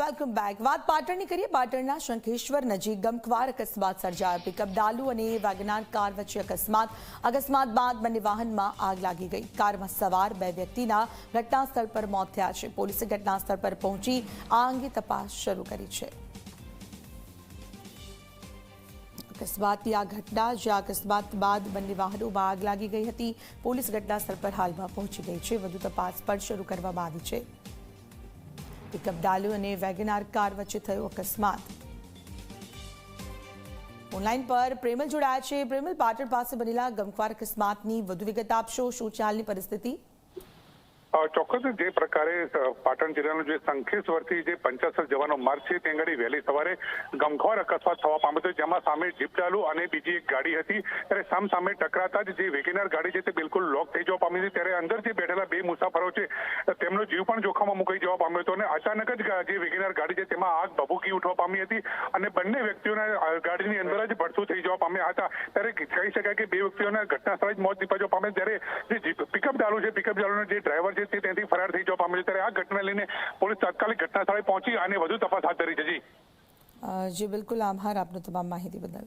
Welcome back વાત પાટણની કરીએ. પાટણના શંખેશ્વર નજીક ગમખ્વાર અકસ્માત સર્જાયો. પિકઅપ ડાલુ અને વેગનાર કાર વચ્ચે અકસ્માત. અકસ્માત બાદ બંને વાહનમાં આગ લાગી ગઈ. કારમાં સવાર બે વ્યક્તિના ઘટનાસ્થળ પર મોત થયા છે. પોલીસે ઘટનાસ્થળ પર પહોંચી આ અંગે તપાસ શરૂ કરી છે. અકસ્માતની આ ઘટના, જ્યાં અકસ્માત બાદ બંને વાહનોમાં આગ લાગી ગઈ હતી, પોલીસ ઘટનાસ્થળ પર હાલમાં પહોંચી ગઈ છે. વધુ તપાસ પણ શરૂ કરવામાં આવી છે. પિકઅપ ડાલુ અને વેગનાર કાર વચ્ચે થયો અકસ્માત. ઓનલાઈન પર પ્રેમલ જોડાયા છે. પ્રેમલ પાટણ પાસે બનેલા ગમખ્વાર અકસ્માતની વધુ વિગત આપશો. શું ચાલની પરિસ્થિતિ? ચોક્કસ જે પ્રકારે પાટણ જિલ્લાનો જે સંખેશ્વરથી જે પંચાસર જવાનો માર્ગ છે ત્યાં આગળ વહેલી સવારે ગમખોર અકસ્માત થવા પામ્યો હતો, જેમાં સામે જીપ ચાલુ અને બીજી એક ગાડી હતી. ત્યારે સામ સામે ટકરાતા જ જે વેગેનાર ગાડી છે તે બિલકુલ લોક થઈ જવા પામી હતી. ત્યારે અંદર જે બેઠેલા બે મુસાફરો છે તેમનો જીવ પણ જોખમમાં મુકાઈ જવા પામ્યો હતો. અને અચાનક જ જે વેગેનાર ગાડી છે, તેમાં આગ ભભૂકી ઉઠવા પામી હતી અને બંને વ્યક્તિઓના ગાડીની અંદર જ ભડસું થઈ જવા પામ્યા હતા. ત્યારે કહી શકાય કે બે વ્યક્તિઓના ઘટના સ્થળે જ મોત નીપજવા પામ્યા. ત્યારે જે પિકઅપ ચાલુ છે, પિકઅપ ચાલુનો જે ડ્રાઈવર છે તે ત્યાંથી ફરાર થઈ જવા પામેલ ત્યારે આ ઘટના લઈને પોલીસ તાત્કાલિક ઘટના સ્થળે પહોંચી અને વધુ તપાસ હાથ ધરી છે. જી. જી, બિલકુલ. આભાર આપનો તમામ માહિતી બદલ.